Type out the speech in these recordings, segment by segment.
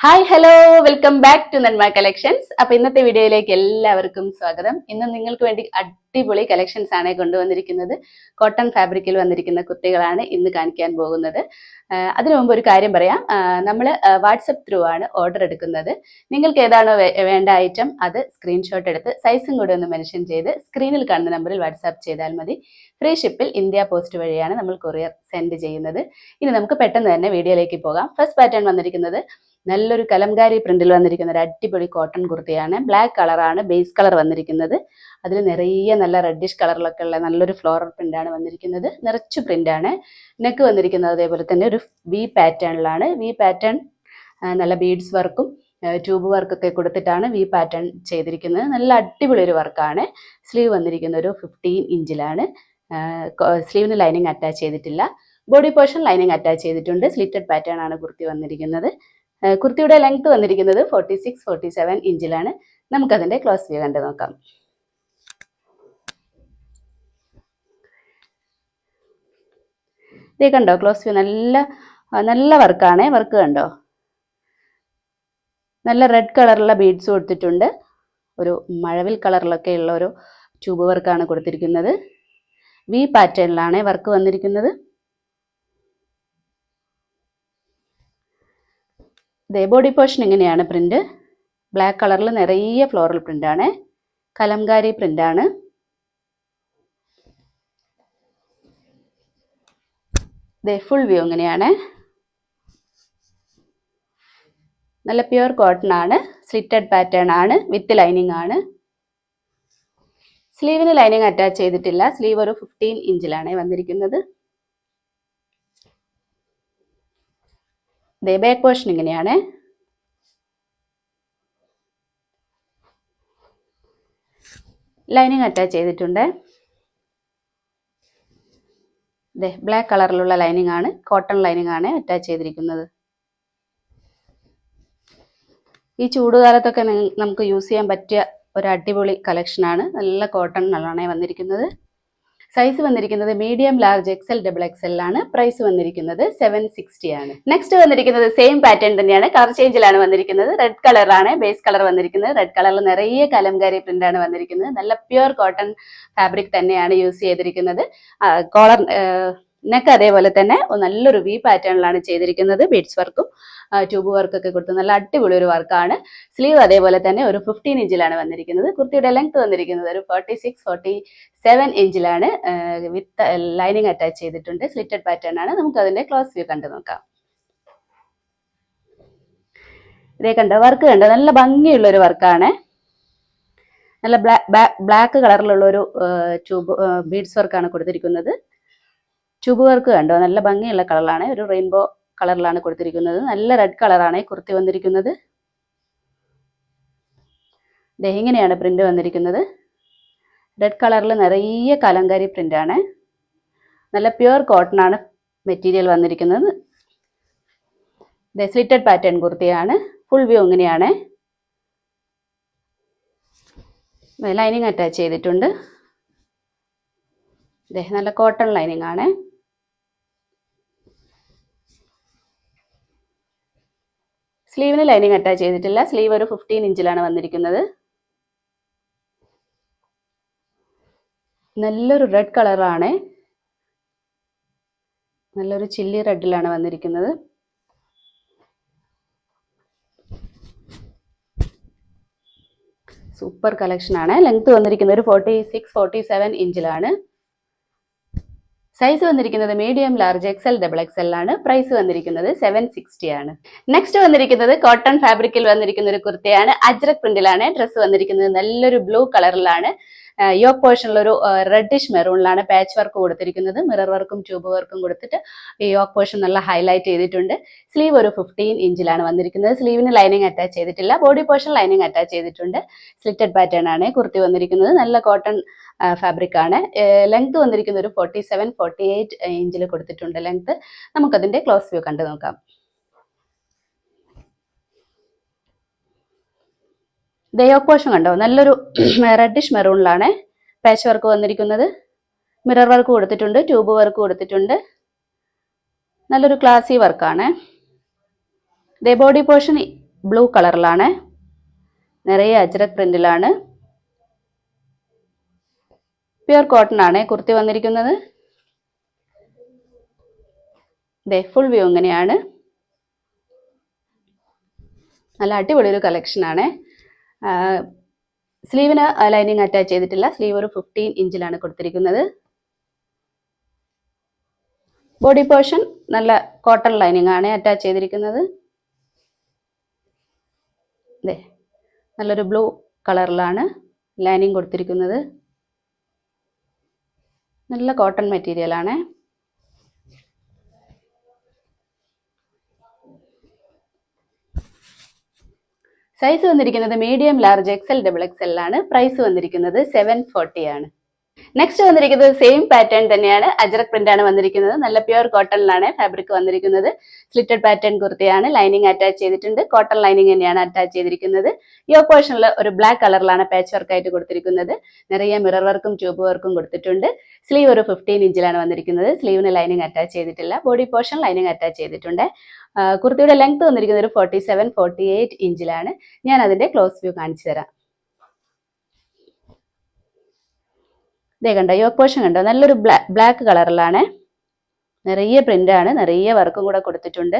Hi hello welcome back to Nanma collections അപ്പൊ ഇന്നത്തെ വീഡിയോയിലേക്ക് എല്ലാവർക്കും സ്വാഗതം. ഇന്ന് നിങ്ങൾക്ക് വേണ്ടി അടിപൊളി കളക്ഷൻസ് ആണ് കൊണ്ടുവന്നിരിക്കുന്നത്. കോട്ടൺ ഫാബ്രിക്കിൽ വന്നിരിക്കുന്ന കുത്തികളാണ് ഇന്ന് കാണിക്കാൻ പോകുന്നത്. അതിനു മുമ്പ് ഒരു കാര്യം പറയാം. നമ്മൾ വാട്സപ്പ് ത്രൂ ആണ് ഓർഡർ എടുക്കുന്നത്. നിങ്ങൾക്ക് ഏതാണോ വേണ്ട ഐറ്റം അത് സ്ക്രീൻഷോട്ട് എടുത്ത് സൈസും കൂടെ ഒന്ന് മെൻഷൻ ചെയ്ത് സ്ക്രീനിൽ കാണുന്ന നമ്പറിൽ വാട്സാപ്പ് ചെയ്താൽ മതി. ഫ്രീ ഷിപ്പിൽ ഇന്ത്യ പോസ്റ്റ് വഴിയാണ് നമ്മൾ കൊറിയർ സെൻഡ് ചെയ്യുന്നത്. ഇനി നമുക്ക് പെട്ടെന്ന് തന്നെ വീഡിയോയിലേക്ക് പോകാം. ഫസ്റ്റ് പാറ്റേൺ വന്നിരിക്കുന്നത് നല്ലൊരു കലംകാരി പ്രിന്റിൽ വന്നിരിക്കുന്ന ഒരു അടിപൊളി കോട്ടൺ കുർത്തിയാണ്. ബ്ലാക്ക് കളറാണ് ബേസ് കളർ വന്നിരിക്കുന്നത്. അതിൽ നിറയെ നല്ല റെഡിഷ് കളറിലൊക്കെ ഉള്ള നല്ലൊരു ഫ്ലോറൽ പ്രിന്റ് ആണ് വന്നിരിക്കുന്നത്. നിറച്ചു ആണ്. നെക്ക് വന്നിരിക്കുന്നത് അതേപോലെ തന്നെ ഒരു വി പാറ്റേണിലാണ് വി പാറ്റേൺ നല്ല ബീഡ്സ് വർക്കും ട്യൂബ് വർക്കൊക്കെ കൊടുത്തിട്ടാണ് വി പാറ്റേൺ ചെയ്തിരിക്കുന്നത്. നല്ല അടിപൊളി ഒരു വർക്കാണ് സ്ലീവ് വന്നിരിക്കുന്ന ഒരു ഫിഫ്റ്റീൻ ഇഞ്ചിലാണ് സ്ലീവിന് ലൈനിങ് അറ്റാച്ച് ചെയ്തിട്ടില്ല. ബോഡി പോർഷൻ ലൈനിങ് അറ്റാച്ച് ചെയ്തിട്ടുണ്ട്. സ്ലിറ്റഡ് പാറ്റേൺ ആണ് കുർത്തി വന്നിരിക്കുന്നത്. കുർത്തിയുടെ ലെങ്ത് വന്നിരിക്കുന്നത് ഫോർട്ടി സിക്സ് ഫോർട്ടി സെവൻ ഇഞ്ചിലാണ് നമുക്കതിന്റെ ക്ലോസ് വ്യൂ കണ്ടു നോക്കാം. ഇതേ കണ്ടോ? ക്ലോസ് വ്യൂ നല്ല നല്ല വർക്കാണ്. വർക്ക് കണ്ടോ? നല്ല റെഡ് കളറുള്ള ബീഡ്സ് കൊടുത്തിട്ടുണ്ട്. ഒരു മഴവിൽ കളറിലൊക്കെ ഉള്ള ഒരു ട്യൂബ് വർക്കാണ് കൊടുത്തിരിക്കുന്നത്. വി പാറ്റേണിലാണ് വർക്ക് വന്നിരിക്കുന്നത്. ദേ ബോഡി പോർഷൻ ഇങ്ങനെയാണ് പ്രിന്റ് ബ്ലാക്ക് കളറിൽ നിറയെ ഫ്ലോറൽ പ്രിന്റ് ആണ്. കലംകാരി പ്രിന്റ് ദേ ഫുൾ വ്യൂ ഇങ്ങനെയാണ്. നല്ല പ്യുവർ കോട്ടൺ ആണ്. സ്ലിറ്റഡ് പാറ്റേൺ ആണ്. വിത്ത് ലൈനിങ് ആണ്. സ്ലീവിന് ലൈനിങ് അറ്റാച്ച് ചെയ്തിട്ടില്ല. സ്ലീവ് ഒരു ഫിഫ്റ്റീൻ ഇഞ്ചിലാണ് വന്നിരിക്കുന്നത്. ദേ ബാക്ക് പോർഷൻ ഇങ്ങനെയാണ്. ലൈനിങ് അറ്റാച്ച് ചെയ്തിട്ടുണ്ട്. ദേ ബ്ലാക്ക് കളറിലുള്ള ലൈനിങ് ആണ് കോട്ടൺ ലൈനിങ് ആണ് അറ്റാച്ച് ചെയ്തിരിക്കുന്നത്. ഈ ചൂടുകാലത്തൊക്കെ നമുക്ക് യൂസ് ചെയ്യാൻ പറ്റിയ ഒരു അടിപൊളി കളക്ഷനാണ് നല്ല കോട്ടൺ നല്ലോണേ വന്നിരിക്കുന്നത്. സൈസ് വന്നിരിക്കുന്നത് medium large XL double XL ആണ്. പ്രൈസ് വന്നിരിക്കുന്നത് സെവൻ സിക്സ്റ്റി ആണ്. നെക്സ്റ്റ് വന്നിരിക്കുന്നത് സെയിം പാറ്റേൺ തന്നെയാണ്. കളർ ചേഞ്ചിലാണ് വന്നിരിക്കുന്നത്. റെഡ് കളറാണ് ബേസ് കളർ വന്നിരിക്കുന്നത്. റെഡ് കളറിൽ നിറയെ കലംകാരി പ്രിന്റ് ആണ് വന്നിരിക്കുന്നത്. നല്ല പ്യുവർ കോട്ടൺ ഫാബ്രിക് തന്നെയാണ് യൂസ് ചെയ്തിരിക്കുന്നത്. കോളർ നെക്ക് അതേപോലെ തന്നെ നല്ലൊരു വി പാറ്റേണിലാണ് ചെയ്തിരിക്കുന്നത്. ബീഡ്സ് വർക്കും ട്യൂബ് വർക്കൊക്കെ കൊടുത്ത് നല്ല അടിപൊളി ഒരു വർക്കാണ് സ്ലീവ് അതേപോലെ തന്നെ ഒരു ഫിഫ്റ്റീൻ ഇഞ്ചിലാണ് വന്നിരിക്കുന്നത്. കുർത്തിയുടെ ലെങ്ത് വന്നിരിക്കുന്നത് ഒരു ഫോർട്ടി സിക്സ് ഫോർട്ടി സെവൻ ഇഞ്ചിലാണ് വിത്ത് ലൈനിങ് അറ്റാച്ച് ചെയ്തിട്ടുണ്ട്. സ്ലിറ്റഡ് പാറ്റേൺ ആണ്. നമുക്ക് അതിന്റെ ക്ലോസ് വ്യൂ കണ്ടു നോക്കാം. ഇതേ കണ്ടോ? വർക്ക് കണ്ടോ? നല്ല ഭംഗിയുള്ള ഒരു വർക്കാണ് നല്ല ബ്ലാക്ക് കളറിലുള്ള ഒരു ട്യൂബ് ബീഡ്സ് വർക്കാണ് കൊടുത്തിരിക്കുന്നത്. ട്യൂബ് വർക്ക് കണ്ടോ? നല്ല ഭംഗിയുള്ള കളറാണ്. ഒരു റെയിൻബോ കളറിലാണ് കൊടുത്തിരിക്കുന്നത്. നല്ല റെഡ് കളറാണ് കുർത്തി വന്നിരിക്കുന്നത്. ഇങ്ങനെയാണ് പ്രിന്റ് വന്നിരിക്കുന്നത്. റെഡ് കളറിൽ നിറയെ കലങ്കാരി പ്രിന്റ് ആണ് നല്ല പ്യുവർ കോട്ടൺ ആണ് മെറ്റീരിയൽ വന്നിരിക്കുന്നത്. സ്ലിറ്റഡ് പാറ്റേൺ കുർത്തിയാണ്. ഫുൾ വ്യൂ ഇങ്ങനെയാണ്. ലൈനിങ് അറ്റാച്ച് ചെയ്തിട്ടുണ്ട്. നല്ല കോട്ടൺ ലൈനിങ് ആണ്. സ്ലീവിന് ലൈനിങ് അറ്റാച്ച് ചെയ്തിട്ടില്ല. സ്ലീവ് ഒരു ഫിഫ്റ്റീൻ ഇഞ്ചിലാണ് വന്നിരിക്കുന്നത്. നല്ലൊരു റെഡ് കളറാണ് നല്ലൊരു ചില്ലി റെഡിലാണ് വന്നിരിക്കുന്നത്. സൂപ്പർ കളക്ഷൻ ആണ്. ലെങ്ത് വന്നിരിക്കുന്നത് ഒരു ഫോർട്ടി സിക്സ് ഫോർട്ടി സെവൻ ഇഞ്ചിലാണ് സൈസ് വന്നിരിക്കുന്നത് medium large XL double XL ആണ്. പ്രൈസ് വന്നിരിക്കുന്നത് സെവൻ സിക്സ്റ്റി ആണ്. നെക്സ്റ്റ് വന്നിരിക്കുന്നത് കോട്ടൺ ഫാബ്രിക്കിൽ വന്നിരിക്കുന്ന ഒരു കുർത്തയാണ്. അജ്രക് പ്രിന്റിലാണ് ഡ്രസ്സ് വന്നിരിക്കുന്നത് നല്ലൊരു ബ്ലൂ കളറിലാണ് യോക്ക് പോർഷനിൽ ഒരു റെഡിഷ് മെറൂണിലാണ് പാച്ച് വർക്ക് കൊടുത്തിരിക്കുന്നത്. മിറർ വർക്കും ട്യൂബ് വർക്കും കൊടുത്തിട്ട് ഈ യോക്ക് പോർഷൻ നല്ല ഹൈലൈറ്റ് ചെയ്തിട്ടുണ്ട്. സ്ലീവ് ഒരു ഫിഫ്റ്റീൻ ഇഞ്ചിലാണ് വന്നിരിക്കുന്നത്. സ്ലീവിന് ലൈനിങ് അറ്റാച്ച് ചെയ്തിട്ടില്ല. ബോഡി പോർഷൻ ലൈനിങ് അറ്റാച്ച് ചെയ്തിട്ടുണ്ട്. സ്ലിറ്റഡ് പാറ്റേൺ ആണ് കുർത്തി വന്നിരിക്കുന്നത്. നല്ല കോട്ടൺ ഫാബ്രിക് ആണ്. ലെങ്ത് വന്നിരിക്കുന്നത് ഒരു ഫോർട്ടി സെവൻ ഫോർട്ടി എയ്റ്റ് ഇഞ്ചിൽ കൊടുത്തിട്ടുണ്ട് ലെങ്ത് നമുക്കതിന്റെ ക്ലോസ് വ്യൂ കണ്ടു നോക്കാം. പോർഷൻ കണ്ടോ? നല്ലൊരു റെഡിഷ് മെറൂണിലാണ് പാച്ച് വർക്ക് വന്നിരിക്കുന്നത്. മിറർ വർക്ക് കൊടുത്തിട്ടുണ്ട് ട്യൂബ് വർക്ക് കൊടുത്തിട്ടുണ്ട്. നല്ലൊരു ക്ലാസി വർക്കാണ് ദേ ബോഡി പോർഷൻ ബ്ലൂ കളറിലാണ് നിറയെ അജ്രക് പ്രിന്റിലാണ് പ്യുർ കോട്ടൺ ആണ് കുർത്തി വന്നിരിക്കുന്നത്. ദേ ഫുൾ വ്യൂ ഇങ്ങനെയാണ്. നല്ല അടിപൊളി ഒരു കളക്ഷനാണ് സ്ലീവിന് ലൈനിങ് അറ്റാച്ച് ചെയ്തിട്ടില്ല. സ്ലീവ് ഒരു ഫിഫ്റ്റീൻ ഇഞ്ചിലാണ് കൊടുത്തിരിക്കുന്നത്. ബോഡി പോർഷൻ നല്ല കോട്ടൺ ലൈനിങ് ആണ് അറ്റാച്ച് ചെയ്തിരിക്കുന്നത്. അതെ നല്ലൊരു ബ്ലൂ കളറിലാണ് ലൈനിങ് കൊടുത്തിരിക്കുന്നത്. നല്ല കോട്ടൺ മെറ്റീരിയൽ ആണ് സൈസ് വന്നിരിക്കുന്നത് medium large XL double XL ആണ് പ്രൈസ് വന്നിരിക്കുന്നത് സെവൻ ഫോർട്ടി ആണ്. നെക്സ്റ്റ് വന്നിരിക്കുന്നത് സെയിം പാറ്റേൺ തന്നെയാണ്. അജറക് പ്രിന്റ് ആണ് വന്നിരിക്കുന്നത്. നല്ല പ്യുർ കോട്ടണിലാണ് ഫാബ്രിക് വന്നിരിക്കുന്നത്. സ്ലിറ്റഡ് പാറ്റേൺ കുർത്തിയാണ്. ലൈനിങ് അറ്റാച്ച് ചെയ്തിട്ടുണ്ട്. കോട്ടൺ ലൈനിങ് തന്നെയാണ് അറ്റാച്ച് ചെയ്തിരിക്കുന്നത്. യോ പോർഷനിൽ ഒരു ബ്ലാക്ക് കളറിലാണ് പാച്ച് വർക്ക് ആയിട്ട് കൊടുത്തിരിക്കുന്നത്. നിറയെ മിറർ വർക്കും ട്യൂബ് വർക്കും കൊടുത്തിട്ടുണ്ട്. സ്ലീവ് ഒരു ഫിഫ്റ്റീൻ ഇഞ്ചിലാണ് വന്നിരിക്കുന്നത്. സ്ലീവിന് ലൈനിങ് അറ്റാച്ച് ചെയ്തിട്ടില്ല. ബോഡി പോർഷൻ ലൈനിങ് അറ്റാച്ച് ചെയ്തിട്ടുണ്ട്. കുർത്തിയുടെ ലെങ്ത് വന്നിരിക്കുന്നത് ഒരു ഫോർട്ടി സെവൻ ഫോർട്ടി എയ്റ്റ് ഇഞ്ചിലാണ്. ഞാൻ അതിന്റെ ക്ലോസ് വ്യൂ കാണിച്ചു തരാം. ഇതേ കണ്ടോ യോക്ക് പോർഷൻ കണ്ടോ? നല്ലൊരു ബ്ലാക്ക് കളറിലാണ് നിറയെ പ്രിന്റ് ആണ്. നിറയെ വർക്കും കൂടെ കൊടുത്തിട്ടുണ്ട്.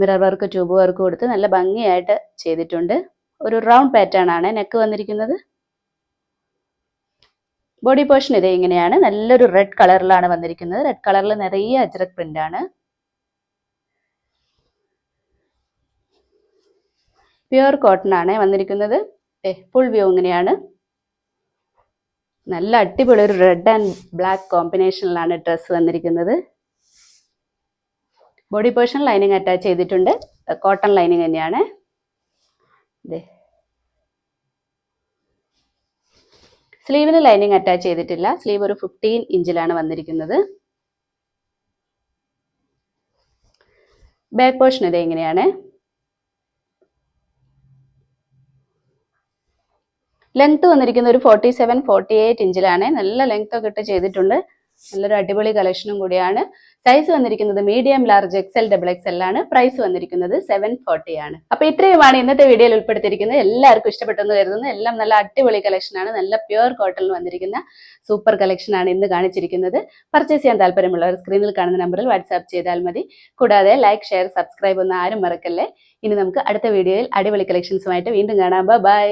മിറർ വർക്ക് ട്യൂബ് വർക്ക് കൊടുത്ത് നല്ല ഭംഗിയായിട്ട് ചെയ്തിട്ടുണ്ട്. ഒരു റൗണ്ട് പാറ്റേൺ ആണ് നെക്ക് വന്നിരിക്കുന്നത്. ബോഡി പോർഷൻ ഇതേ ഇങ്ങനെയാണ്. നല്ലൊരു റെഡ് കളറിലാണ് വന്നിരിക്കുന്നത്. റെഡ് കളറിൽ നിറയെ അജ്രക് പ്രിന്റ് പ്യുർ കോട്ടൺ ആണ് വന്നിരിക്കുന്നത്. ഫുൾ വ്യൂ ഇങ്ങനെയാണ്. നല്ല അടിപൊളി ഒരു റെഡ് ആൻഡ് ബ്ലാക്ക് കോമ്പിനേഷനിലാണ് ഡ്രസ്സ് വന്നിരിക്കുന്നത്. ബോഡി പോർഷൻ ലൈനിങ് അറ്റാച്ച് ചെയ്തിട്ടുണ്ട്. കോട്ടൺ ലൈനിങ് തന്നെയാണ്. സ്ലീവിന് ലൈനിങ് അറ്റാച്ച് ചെയ്തിട്ടില്ല. സ്ലീവ് ഒരു ഫിഫ്റ്റീൻ ഇഞ്ചിലാണ് വന്നിരിക്കുന്നത്. ബാക്ക് പോർഷൻ ഇത് എങ്ങനെയാണ് ലെങ്ത് വന്നിരിക്കുന്ന ഒരു ഫോർട്ടി സെവൻ ഫോർട്ടി എയ്റ്റ് ഇഞ്ചിലാണ്. നല്ല ലെങ്ത് ഒക്കെ ഇട്ട് ചെയ്തിട്ടുണ്ട്. നല്ലൊരു അടിപൊളി കളക്ഷനും കൂടിയാണ്. സൈസ് വന്നിരിക്കുന്നത് medium large XL double XL ആണ്. പ്രൈസ് വന്നിരിക്കുന്നത് സെവൻ ഫോർട്ടി ആണ്. അപ്പൊ ഇത്രയുമാണ് ഇന്നത്തെ വീഡിയോയിൽ ഉൾപ്പെടുത്തിയിരിക്കുന്നത്. എല്ലാവർക്കും ഇഷ്ടപ്പെട്ടെന്ന് കരുതുന്നു. എല്ലാം നല്ല അടിപൊളി കളക്ഷനാണ് നല്ല പ്യുർ കോട്ടണിൽ വന്നിരിക്കുന്ന സൂപ്പർ കളക്ഷനാണ് ഇന്ന് കാണിച്ചിരിക്കുന്നത്. പർച്ചേസ് ചെയ്യാൻ താല്പര്യമുള്ളവർ സ്ക്രീനിൽ കാണുന്ന നമ്പറിൽ വാട്സാപ്പ് ചെയ്താൽ മതി. കൂടാതെ ലൈക്ക് ഷെയർ സബ്സ്ക്രൈബ് ഒന്നും ആരും മറക്കല്ലേ. ഇനി നമുക്ക് അടുത്ത വീഡിയോയിൽ അടിപൊളി കളക്ഷൻസുമായിട്ട് വീണ്ടും കാണാം. ബൈ